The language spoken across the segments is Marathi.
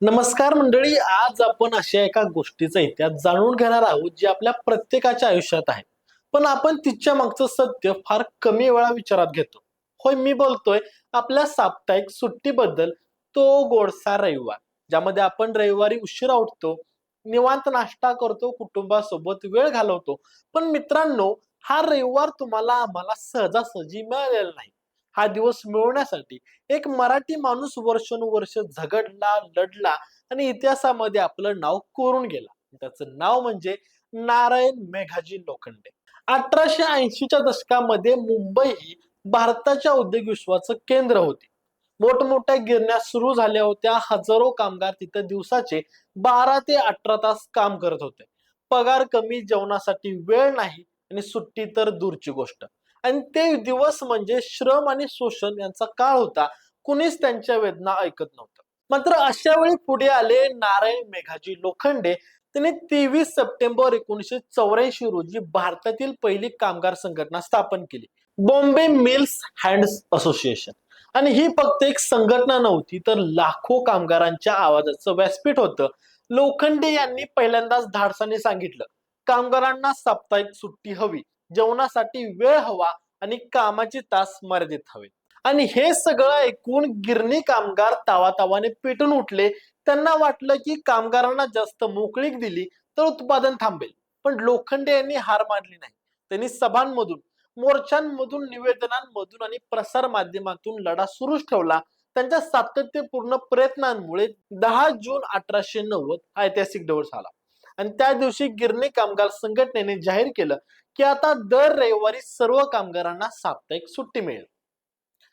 नमस्कार मंडळी आज आपण अशा एका गोष्टीचा इतिहास जाणून घेणार आहोत जी आपल्या प्रत्येकाच्या आयुष्यात आहे. पण आपण तिच्या मागचं सत्य फार कमी वेळा विचारात घेतो. होय मी बोलतोय आपल्या साप्ताहिक सुट्टीबद्दल तो गोडसा रविवार ज्यामध्ये आपण रविवारी उशिरा उठतो निवांत नाश्ता करतो कुटुंबासोबत वेळ घालवतो. पण मित्रांनो हा रविवार तुम्हाला आम्हाला सहजासहजी मिळालेला नाही. हा दिवस मिळवण्यासाठी. एक मराठी माणूस वर्षानुवर्ष झगडला लढला आणि इतिहासामध्ये आपलं नाव कोरून गेला. त्याचं नाव म्हणजे नारायण मेघाजी लोखंडे. अठराशे ऐंशीच्या दशकामध्ये मुंबई ही भारताच्या उद्योग विश्वाचं केंद्र होती. मोठमोठ्या गिरण्या सुरू झाल्या होत्या. हजारो कामगार तिथं दिवसाचे बारा ते अठरा तास काम करत होते. पगार कमी जेवणासाठी वेळ नाही आणि सुट्टी तर दूरची गोष्ट. आणि ते दिवस म्हणजे श्रम आणि शोषण यांचा काळ होता. कुणीच त्यांच्या वेदना ऐकत नव्हतं. मात्र अशा वेळी पुढे आले नारायण मेघाजी लोखंडे. त्यांनी तेवीस सप्टेंबर एकोणीसशे चौऱ्याऐंशी रोजी भारतातील पहिली कामगार संघटना स्थापन केली. Bombay mills hands association. आणि ही फक्त एक संघटना नव्हती तर लाखो कामगारांच्या आवाजाचं व्यासपीठ होतं. लोखंडे यांनी पहिल्यांदाच धाडसाने सांगितलं कामगारांना साप्ताहिक सुट्टी हवी. जेवणासाठी वेळ हवा. आणि कामाची तास मर्यादित हवे आणि हे सगळं ऐकून गिरणी कामगार तावातावाने पेटून उठले. त्यांना वाटलं की कामगारांना जास्त मोकळीक दिली तर उत्पादन थांबेल. पण लोखंडे यांनी हार मानली नाही. त्यांनी सभांमधून मोर्चांमधून निवेदनांमधून आणि प्रसार माध्यमातून लढा सुरूच ठेवला. त्यांच्या सातत्यपूर्ण प्रयत्नांमुळे दहा जून अठराशे नव्वद ऐतिहासिक दिवस आला आणि त्या दिवशी गिरणी कामगार संघटनेने जाहीर केलं की आता दर रविवारी सर्व कामगारांना साप्ताहिक सुट्टी मिळेल.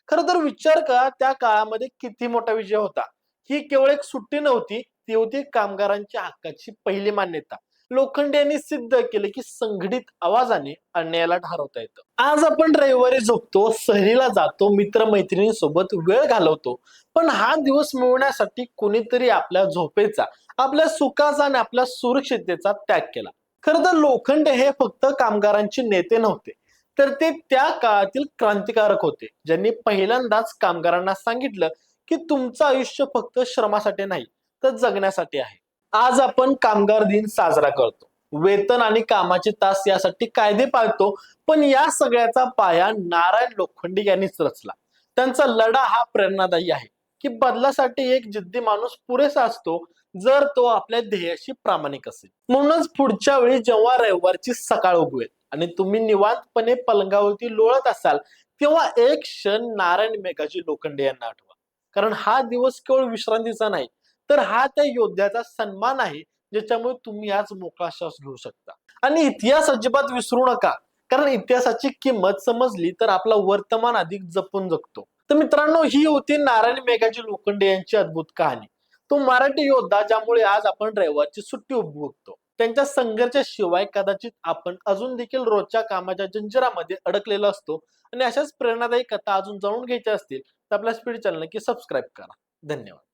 खर तर विचार करा त्या काळामध्ये किती मोठा विजय होता. ही केवळ एक सुट्टी नव्हती ती होती कामगारांच्या हक्काची पहिली मान्यता. लोखंडे यांनी सिद्ध केले की संघटित आवाजाने अन्यायाला ठरवता येतं. आज आपण रविवारी झोपतो सहलीला जातो मित्रमैत्रिणींसोबत वेळ घालवतो पण हा दिवस मिळवण्यासाठी कोणीतरी आपल्या झोपेचा आपल्या सुखाचा आणि आपल्या सुरक्षिततेचा त्याग केला. खरं तर लोखंडे हे फक्त कामगारांचे नेते नव्हते तर ते त्या काळातील क्रांतिकारक होते ज्यांनी पहिल्यांदाच कामगारांना सांगितलं की तुमचं आयुष्य फक्त श्रमासाठी नाही तर जगण्यासाठी आहे. आज आपण कामगार दिन साजरा करतो. वेतन आणि कामाचे तास यासाठी कायदे पाळतो पण या सगळ्याचा पाया नारायण लोखंडे यांनीच रचला. त्यांचा लढा हा प्रेरणादायी आहे की बदलासाठी एक जिद्दी माणूस पुरेसा असतो जर तो आपल्या ध्येयाशी प्रामाणिक असेल. म्हणूनच पुढच्या वेळी जेव्हा रविवारची सकाळ उगवेल आणि तुम्ही निवांतपणे पलंगावरती लोळत असाल तेव्हा एक क्षण नारायण मेघाजी लोखंडे यांना आठवा. कारण हा दिवस केवळ विश्रांतीचा नाही तर हा त्या योद्ध्याचा सन्मान आहे ज्याच्यामुळे तुम्ही आज मोकळा श्वास घेऊ शकता. आणि इतिहास अजिबात विसरू नका कारण इतिहासाची किंमत समजली तर आपला वर्तमान अधिक जपून जगतो. तर मित्रांनो ही होती नारायण मेघाजी लोखंडे यांची अद्भुत कहाणी. तो मराठी योद्धा ज्यामुळे आज आपण रविवारची सुट्टी उपभोगतो. त्यांच्या संघर्षाशिवाय कदाचित आपण अजून देखील रोजच्या कामाच्या जंजिरामध्ये अडकलेला असतो. आणि अशाच प्रेरणादायी कथा अजून जाणून घ्यायच्या असतील तर आपल्या स्पीड चॅनल नक्की सबस्क्राईब करा. धन्यवाद.